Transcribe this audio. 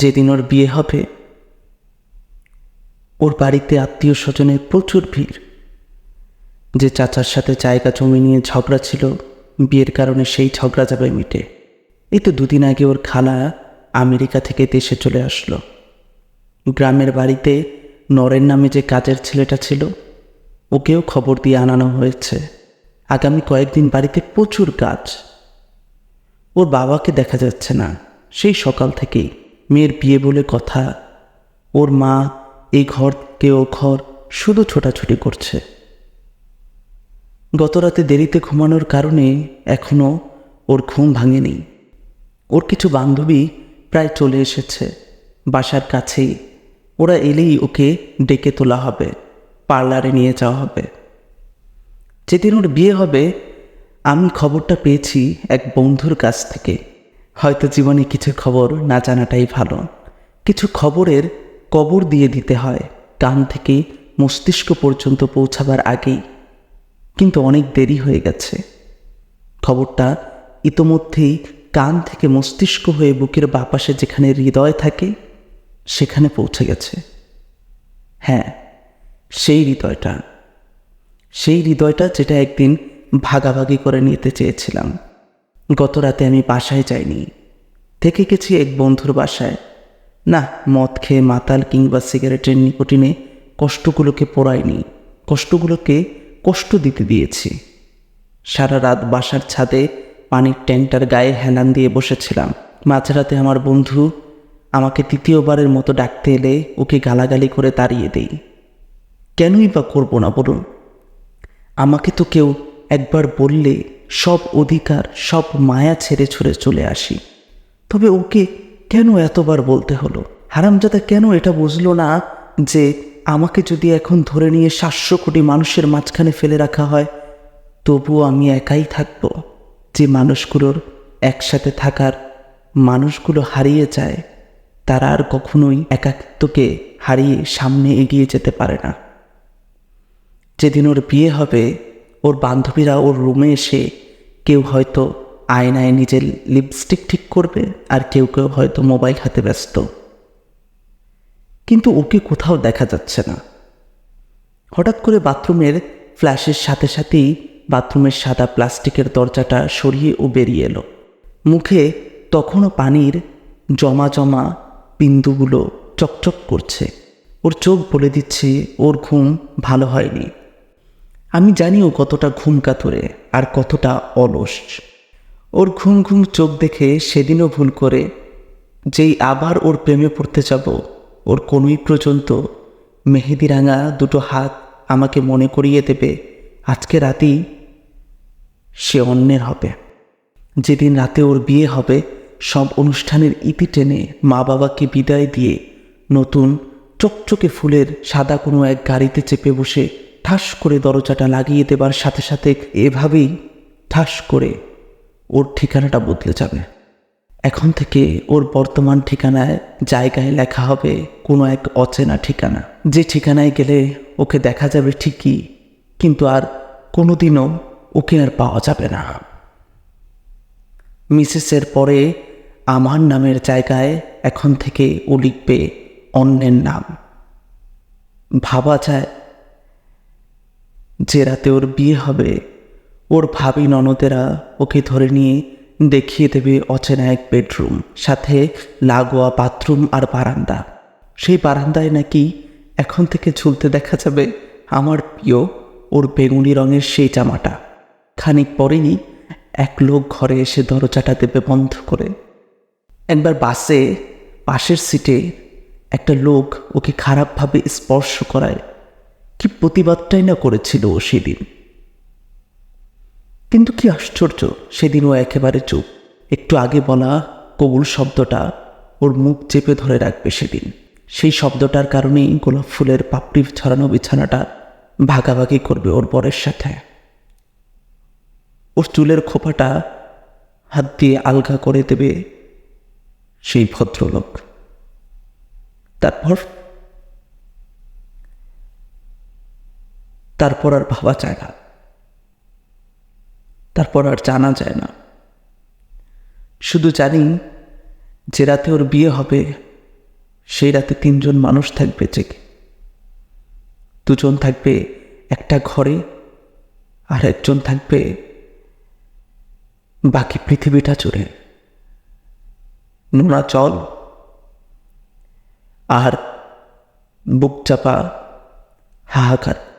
যেদিন ওর বিয়ে হবে, ওর বাড়িতে আত্মীয় স্বজনের প্রচুর ভিড়। যে চাচার সাথে জায়গা জমি নিয়ে ঝগড়া ছিল, বিয়ের কারণে সেই ঝগড়া যাবে মিটে। এই তো দুদিন আগে ওর খালা আমেরিকা থেকে দেশে চলে আসলো। গ্রামের বাড়িতে নরের নামে যে কাজের ছেলেটা ছিল, ওকেও খবর দিয়ে আনানো হয়েছে। আগামী কয়েকদিন বাড়িতে প্রচুর কাজ ওর বাবাকে দেখা যাচ্ছে না, সেই সকাল থেকেই। মেয়ের বিয়ে বলে কথা, ওর মা এই ঘর কে ও ঘর শুধু ছোটাছুটি করছে। গতরাতে দেরিতে ঘুমানোর কারণে এখনও ওর ঘুম ভাঙেনি। ওর কিছু বান্ধবী প্রায় চলে এসেছে। বাসার কাছেই ওরা এলেই ওকে ডেকে তোলা হবে, পার্লারে নিয়ে যাওয়া হবে। যেদিন ওর বিয়ে হবে, আমি খবরটা পেয়েছি এক বন্ধুর কাছ থেকে। হয়তো জীবনে কিছু খবর না জানাটাই ভালো। কিছু খবরের কবর দিয়ে দিতে হয় কান থেকে মস্তিষ্ক পর্যন্ত পৌঁছাবার আগেই। কিন্তু অনেক দেরি হয়ে গেছে। খবরটা ইতোমধ্যেই কান থেকে মস্তিষ্ক হয়ে বুকের বাপাশে যেখানে হৃদয় থাকে, সেখানে পৌঁছে গেছে। হ্যাঁ সেই হৃদয়টা। সেই হৃদয়টা যেটা একদিন ভাগাভাগি করে নিতে চেয়েছিলাম। গত রাতে আমি বাসায় যাইনি। থেকে গেছি এক বন্ধুর বাসায়। না, মদ খেয়ে মাতাল কিংবা সিগারেটের নিকোটিনে কষ্টগুলোকে পোড়াইনি কষ্টগুলোকে কষ্ট দিতে দিয়েছি। সারা রাত বাসার ছাদে পানির ট্যাঙ্কটার গায়ে হেলান দিয়ে বসেছিলাম। মাঝরাতে আমার বন্ধু আমাকে তৃতীয়বারের মতো ডাকতে এলে ওকে গালাগালি করে তাড়িয়ে দেই। কেনই বা করব না বলুন? আমাকে তো কেউ একবার বললে সব অধিকার, সব মায়া ছেড়ে ছড়ে চলে আসি। তবে ওকে কেন এতবার বলতে হলো? হারামজাদা কেন এটা বুঝলো না যে আমাকে যদি এখন ধরে নিয়ে সাতশো কোটি মানুষের মাঝখানে ফেলে রাখা হয়, তবুও আমি একাই থাকব। যে মানুষগুলোর একসাথে থাকার মানুষগুলো হারিয়ে যায়, তারা আর কখনোই একাকিত্বকে হারিয়ে সামনে এগিয়ে যেতে পারে না। যেদিন ওর বিয়ে হবে, ওর বান্ধবীরা ওর রুমে এসে কেউ হয়তো আয়নায় নিজের লিপস্টিক ঠিক করবে আর কেউ কেউ হয়তো মোবাইল হাতে ব্যস্ত। কিন্তু ওকে কোথাও দেখা যাচ্ছে না। হঠাৎ করে বাথরুমের ফ্ল্যাশের সাথে সাথেই বাথরুমের সাদা প্লাস্টিকের দরজাটা সরিয়ে ও বেরিয়ে এলো। মুখে তখনও পানির জমা জমা বিন্দুগুলো চকচক করছে। ওর চোখ বলে দিচ্ছে, ওর ঘুম ভালো হয়নি। আমি জানি ও কতটা ঘুম কাতরে আর কতটা অলস। ওর ঘুম ঘুম চোখ দেখে সেদিনও ভুল করে যেই আবার ওর প্রেমে পড়তে যাব, ওর কোনোই পর্যন্ত মেহেদি রাঙা দুটো হাত আমাকে মনে করিয়ে দেবে আজকে রাতেই সে অন্যের হবে। যেদিন রাতে ওর বিয়ে হবে, সব অনুষ্ঠানের ইতি টেনে মা বাবাকে বিদায় দিয়ে নতুন চকচকে ফুলের সাদা কোনো এক গাড়িতে চেপে বসে ঠাস করে দরজাটা লাগিয়ে দেবার সাথে সাথে এভাবেই ঠাস করে ওর ঠিকানাটা বদলে যাবে। এখন থেকে ওর বর্তমান ঠিকানায় জায়গায় লেখা হবে কোনো এক অচেনা ঠিকানা। যে ঠিকানায় গেলে ওকে দেখা যাবে ঠিকই, কিন্তু আর কোনোদিনও ওকে আর পাওয়া যাবে না। মিসেসের পরে আমার নামের জায়গায় এখন থেকে ও লিখবে অন্যের নাম। ভাবা যায় যে রাতে ওর বিয়ে হবে, ওর ভাবি ননদেরা ওকে ধরে নিয়ে দেখিয়ে দেবে অচেনা এক বেডরুম, সাথে লাগোয়া বাথরুম আর বারান্দা। সেই বারান্দায় নাকি এখন থেকে ঝুলতে দেখা যাবে আমার প্রিয় ওর বেগুনি রঙের সেই জামাটা। খানিক পরেই এক লোক ঘরে এসে দরজাটা দেবে বন্ধ করে। একবার বাসে, পাশের সিটে একটা লোক ওকে খারাপভাবে স্পর্শ করায়। কি প্রতিবাদটাই না করেছিল ও সেদিন। কিন্তু কি আশ্চর্য সেদিন ও একেবারে চুপ। একটু আগে বলা কবুল শব্দটা ওর মুখ চেপে ধরে রাখবে সেদিন। সেই শব্দটার কারণেই গোলাপ ফুলের পাপড়ি ছড়ানো বিছানাটা ভাগাভাগি করবে ওর বরের সাথে। ওর চুলের খোপাটা হাত দিয়ে আলগা করে দেবে সেই ভদ্রলোক। তারপর তারপর আর ভাবা যায় না। তারপর আর জানা যায় না। শুধু জানি যে রাতে ওর বিয়ে হবে, সেই রাতে তিনজন মানুষ থাকবে জেগে দুজন থাকবে একটা ঘরে আর একজন থাকবে বাকি পৃথিবীটা জুড়ে। নোনা চল আর বুক চাপা হাহাকার।